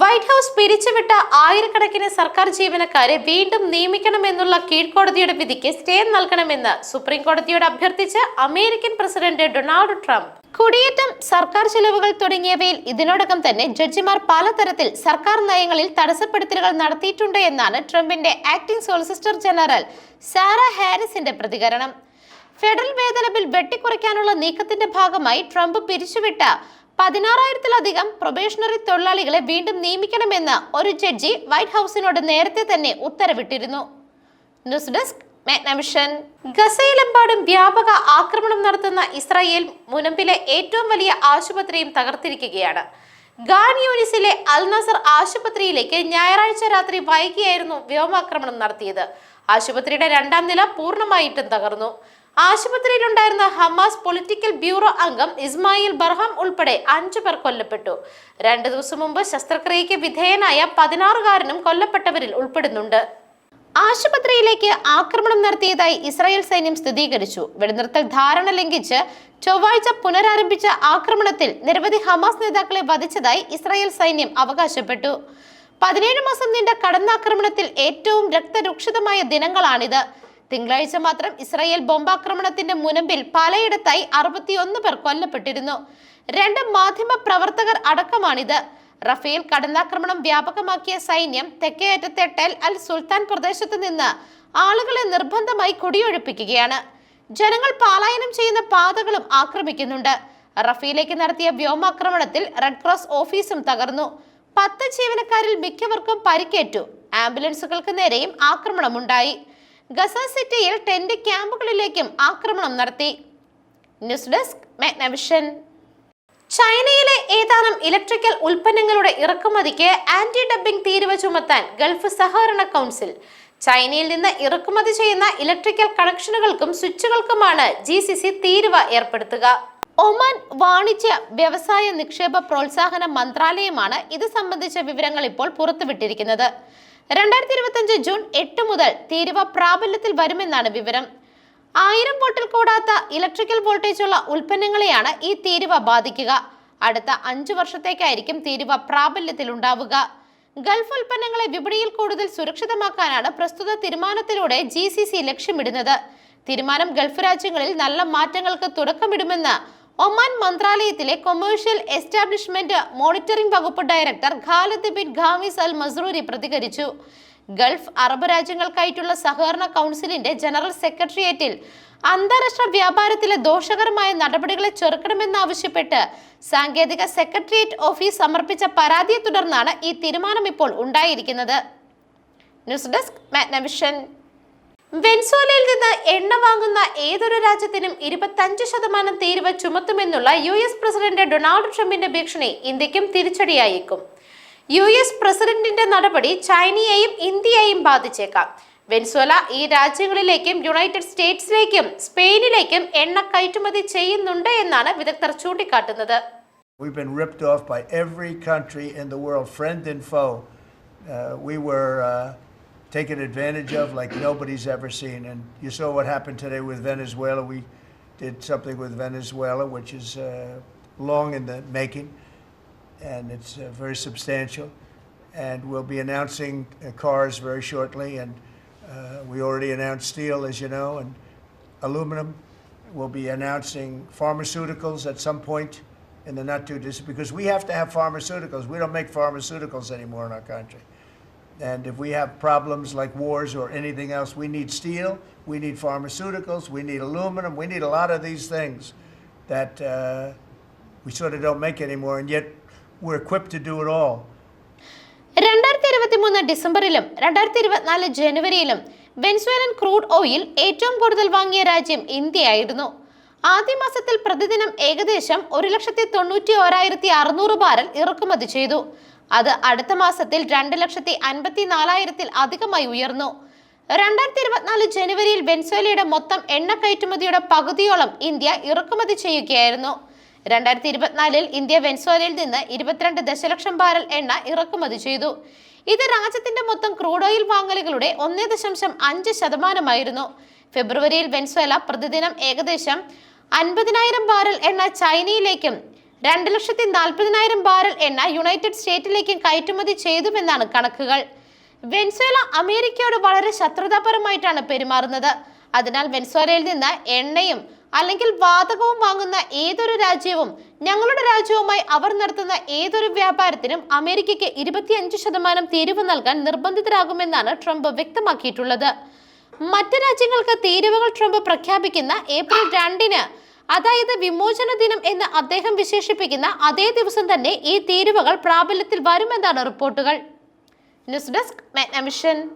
White house പിരിച്ചുവിട്ട ആയിരക്കണക്കിന് സർക്കാർ ജീവനക്കാരെ വീണ്ടും നിയമിക്കണമെന്നുള്ള കീഴ്ക്കോടതിയുടെ വിധിക്ക് സ്റ്റേ നൽകണമെന്ന് സുപ്രീം കോടതിയോട് അഭ്യർത്ഥിച്ച് അമേരിക്കൻ പ്രസിഡന്റ് ഡൊണാൾഡ് ട്രംപ്. കുടിയേറ്റം സർക്കാർ ചെലവുകൾ തുടങ്ങിയവയിൽ ഇതിനോടകം തന്നെ ജഡ്ജിമാർ പലതരത്തിൽ സർക്കാർ നയങ്ങളിൽ തടസ്സപ്പെടുത്തലുകൾ നടത്തിയിട്ടുണ്ട് എന്നാണ് ട്രംപിന്റെ ആക്ടിംഗ് സോളിസിറ്റർ ജനറൽ സാറ ഹാരിസിന്റെ പ്രതികരണം. ഫെഡറൽ വേതന ബിൽ വെട്ടിക്കുറയ്ക്കാനുള്ള നീക്കത്തിന്റെ ഭാഗമായി ട്രംപ് പിരിച്ചുവിട്ട പതിനാറായിരത്തിലധികം പ്രൊബേഷണറി തൊഴിലാളികളെ വീണ്ടും നിയമിക്കണമെന്ന് ഒരു ജഡ്ജി വൈറ്റ് ഹൌസിനോട് നേരത്തെ തന്നെ ഉത്തരവിട്ടിരുന്നു. ന്യൂസ് ഡെസ്ക് മാഗ്നമിഷൻ ഗസയിലെമ്പാടും വ്യാപക ആക്രമണം നടത്തുന്ന ഇസ്രായേൽ മുനമ്പിലെ ഏറ്റവും വലിയ ആശുപത്രിയും തകർത്തിരിക്കുകയാണ്. ഗാൻ അൽ നസർ ആശുപത്രിയിലേക്ക് ഞായറാഴ്ച രാത്രി വൈകിയായിരുന്നു വ്യോമാക്രമണം നടത്തിയത്. ആശുപത്രിയുടെ രണ്ടാം നില പൂർണമായിട്ടും തകർന്നു. ആശുപത്രിയിലുണ്ടായിരുന്ന ഹമാസ് പൊളിറ്റിക്കൽ ബ്യൂറോ അംഗം ഇസ്മായിൽ ബർഹാം ഉൾപ്പെടെ അഞ്ചു പേർ കൊല്ലപ്പെട്ടു. രണ്ടു ദിവസം മുമ്പ് ശസ്ത്രക്രിയയ്ക്ക് വിധേയനായ പതിനാറുകാരനും കൊല്ലപ്പെട്ടവരിൽ ഉൾപ്പെടുന്നുണ്ട്. ആശുപത്രിയിലേക്ക് ആക്രമണം നടത്തിയതായി ഇസ്രായേൽ സൈന്യം സ്ഥിരീകരിച്ചു. വെടിനിർത്തൽ ധാരണ ലംഘിച്ച് ചൊവ്വാഴ്ച പുനരാരംഭിച്ച ആക്രമണത്തിൽ നിരവധി ഹമാസ് നേതാക്കളെ വധിച്ചതായി ഇസ്രായേൽ സൈന്യം അവകാശപ്പെട്ടു. പതിനേഴ് മാസം നീണ്ട കടന്നാക്രമണത്തിൽ ഏറ്റവും രക്തരൂക്ഷിതമായ ദിനങ്ങളാണിത്. തിങ്കളാഴ്ച മാത്രം ഇസ്രായേൽ ബോംബാക്രമണത്തിന്റെ മുനമ്പിൽ പലയിടത്തായി അറുപത്തിയൊന്ന് പേർ കൊല്ലപ്പെട്ടിരുന്നു. രണ്ട് മാധ്യമ പ്രവർത്തകർ അടക്കമാണിത്. റഫേൽ കടന്നാക്രമണം വ്യാപകമാക്കിയ സൈന്യം തെക്കേയറ്റത്തെ ടെൽ അൽ സുൽത്താൻ പ്രദേശത്ത് നിന്ന് ആളുകളെ നിർബന്ധമായി കുടിയൊഴിപ്പിക്കുകയാണ്. ജനങ്ങൾ പാലായനം ചെയ്യുന്ന പാതകളും ആക്രമിക്കുന്നുണ്ട്. റഫേലേക്ക് നടത്തിയ വ്യോമാക്രമണത്തിൽ റെഡ് ക്രോസ് ഓഫീസും തകർന്നു. പത്ത് ജീവനക്കാരിൽ മിക്കവർക്കും പരിക്കേറ്റു. ആംബുലൻസുകൾക്ക് നേരെയും ആക്രമണമുണ്ടായി. ഗസ സിറ്റിയിൽ ടെന്റ് ക്യാമ്പുകളിലേക്കും ആക്രമണം നടത്തി. News desk Magnavision. ചൈനയിലെ ഏതാനും ഇലക്ട്രിക്കൽ ഉൽപ്പന്നങ്ങളുടെ ഇറക്കുമതിക്ക് ആന്റി ഡബിംഗ് തീരുവ ചുമത്താൻ ഗൾഫ് സഹകരണ കൗൺസിൽ. ചൈനയിൽ നിന്ന് ഇറക്കുമതി ചെയ്യുന്ന ഇലക്ട്രിക്കൽ കണക്ഷനുകൾക്കും സ്വിച്ചുകൾക്കുമാണ് ജി തീരുവ ഏർപ്പെടുത്തുക. ഒമാൻ വാണിജ്യ വ്യവസായ നിക്ഷേപ പ്രോത്സാഹന മന്ത്രാലയമാണ് ഇത് സംബന്ധിച്ച വിവരങ്ങൾ ഇപ്പോൾ പുറത്തുവിട്ടിരിക്കുന്നത്. രണ്ടായിരത്തി ഇരുപത്തിയഞ്ച് ജൂൺ എട്ട് മുതൽ തീരുവ പ്രാബല്യത്തിൽ വരുമെന്നാണ് വിവരം. ആയിരം വോൾട്ടിൽ കൂടാത്ത ഇലക്ട്രിക്കൽ വോൾട്ടേജ് ഉള്ള ഉൽപ്പന്നങ്ങളെയാണ് ഈ തീരുവ ബാധിക്കുക. അടുത്ത അഞ്ചു വർഷത്തേക്കായിരിക്കും തീരുവ പ്രാബല്യത്തിൽ ഉണ്ടാവുക. ഗൾഫ് ഉൽപ്പന്നങ്ങളെ വിപണിയിൽ കൂടുതൽ സുരക്ഷിതമാക്കാനാണ് പ്രസ്തുത തീരുമാനത്തിലൂടെ ജി സി സി ലക്ഷ്യമിടുന്നത്. തീരുമാനം ഗൾഫ് രാജ്യങ്ങളിൽ നല്ല മാറ്റങ്ങൾക്ക് തുടക്കമിടുമെന്ന് ഒമാൻ മന്ത്രാലയത്തിലെ കൊമേഴ്ഷ്യൽ എസ്റ്റാബ്ലിഷ്മെന്റ് മോണിറ്ററിംഗ് വകുപ്പ് director Khalid bin Khamis al Masroori പ്രതികരിച്ചു. ഗൾഫ് അറബ് രാജ്യങ്ങൾക്കായിട്ടുള്ള സഹകരണ കൗൺസിലിന്റെ ജനറൽ സെക്രട്ടേറിയറ്റിൽ അന്താരാഷ്ട്ര വ്യാപാരത്തിലെ ദോഷകരമായ നടപടികളെ ചെറുക്കണമെന്നാവശ്യപ്പെട്ട് സാങ്കേതിക സെക്രട്ടേറിയറ്റ് ഓഫീസ് സമർപ്പിച്ച പരാതിയെ തുടർന്നാണ് ഈ തീരുമാനം ഇപ്പോൾ ഉണ്ടായിരിക്കുന്നത്. News desk Magnavision. വെൻസോലയിൽ നിന്ന് എണ്ണ വാങ്ങുന്ന ഏതൊരു രാജ്യത്തിനും ഇരുപത്തഞ്ച് ശതമാനം തീരുവ ചുമത്തുമെന്നുള്ള യു എസ് പ്രസിഡന്റ് ഡൊണാൾഡ് ട്രംപിന്റെ ഭീഷണി ഇന്ത്യക്കും തിരിച്ചടിയായേക്കും. യു എസ് പ്രസിഡന്റിന്റെ നടപടി ചൈനയെയും ഇന്ത്യയെയും ബാധിച്ചേക്കാം. വെൻസോല ഈ രാജ്യങ്ങളിലേക്കും യുണൈറ്റഡ് സ്റ്റേറ്റ്സിലേക്കും സ്പെയിനിലേക്കും എണ്ണ കയറ്റുമതി ചെയ്യുന്നുണ്ട് എന്നാണ് വിദഗ്ധർ ചൂണ്ടിക്കാട്ടുന്നത്. We've been ripped off by every country in the world, friend and foe. Uh, we were uh, taken advantage of like nobody's ever seen. And you saw what happened today with Venezuela. We did something with Venezuela, which is uh, long in the making, and it's uh, very substantial. And we'll be announcing uh, cars very shortly. And uh, we already announced steel, as you know, and aluminum. We'll be announcing pharmaceuticals at some point in the not too distant because we have to have pharmaceuticals. We don't make pharmaceuticals anymore in our country. And if we have problems like wars or anything else, we need steel, we need pharmaceuticals, we need aluminum, we need a lot of these things that uh, we sort of don't make anymore, and yet we're equipped to do it all. രണ്ടായിരത്തി ഇരുപത്തി മൂന്ന് ഡിസംബറിലും രണ്ടായിരത്തി ഇരുപത്തിനാല് ജനുവരിയിലും വെൻസ്വേലൻ crude oil ഏറ്റവും കൂടുതൽ വാങ്ങിയ രാജ്യം ഇന്ത്യയായിരുന്നു ആദ്യ മാസത്തിൽ പ്രതിദിനം ഏകദേശം ഒരു ലക്ഷത്തി തൊണ്ണൂറ്റി ഓരായിരത്തി അറുന്നൂറ് ബാരൽ ഇറക്കുമതി ചെയ്തു. അത് അടുത്ത മാസത്തിൽ രണ്ട് ലക്ഷത്തി അൻപത്തി നാലായിരത്തിൽ അധികമായി ഉയർന്നു. രണ്ടായിരത്തി ഇരുപത്തിനാല് ജനുവരിയിൽ വെൻസ്വേലയുടെ മൊത്തം എണ്ണ കയറ്റുമതിയുടെ പകുതിയോളം ഇന്ത്യ ഇറക്കുമതി ചെയ്യുകയായിരുന്നു. രണ്ടായിരത്തി ഇരുപത്തിനാലിൽ ഇന്ത്യ വെൻസ്വേലയിൽ നിന്ന് ഇരുപത്തിരണ്ട് ദശലക്ഷം ബാരൽ എണ്ണ ഇറക്കുമതി ചെയ്തു. ഇത് രാജ്യത്തിന്റെ മൊത്തം ക്രൂഡ് ഓയിൽ വാങ്ങലുകളുടെ ഒന്നേ ദശാംശം അഞ്ച് ശതമാനമായിരുന്നു. ഫെബ്രുവരിയിൽ വെൻസ്വേല പ്രതിദിനം ഏകദേശം അൻപതിനായിരം ബാരൽ എണ്ണ ചൈനയിലേക്കും രണ്ട് ലക്ഷത്തി നാൽപ്പതിനായിരം ബാരൽ എണ്ണ യുണൈറ്റഡ് സ്റ്റേറ്റിലേക്കും കയറ്റുമതി ചെയ്തുവെന്നാണ് കണക്കുകൾ. വെൻസ്വേല അമേരിക്കയോട് വളരെ ശത്രുതാപരമായിട്ടാണ് പെരുമാറുന്നത്. അതിനാൽ വെൻസ്വേലയിൽ നിന്ന് എണ്ണയും അല്ലെങ്കിൽ വാതകവും വാങ്ങുന്ന ഏതൊരു രാജ്യവും ഞങ്ങളുടെ രാജ്യവുമായി അവർ നടത്തുന്ന ഏതൊരു വ്യാപാരത്തിനും അമേരിക്കയ്ക്ക് ഇരുപത്തിയഞ്ച് ശതമാനം തീരുവ് നൽകാൻ നിർബന്ധിതരാകുമെന്നാണ് ട്രംപ് വ്യക്തമാക്കിയിട്ടുള്ളത്. മറ്റ് രാജ്യങ്ങൾക്ക് തീരുവകൾ ട്രംപ് പ്രഖ്യാപിക്കുന്ന ഏപ്രിൽ രണ്ടിന്. അതായത് വിമോചന ദിനം എന്ന് അദ്ദേഹം വിശേഷിപ്പിക്കുന്ന അതേ ദിവസം തന്നെ ഈ തീരുവകൾ പ്രാബല്യത്തിൽ വരുമെന്നാണ് റിപ്പോർട്ടുകൾ. News desk Magnavision.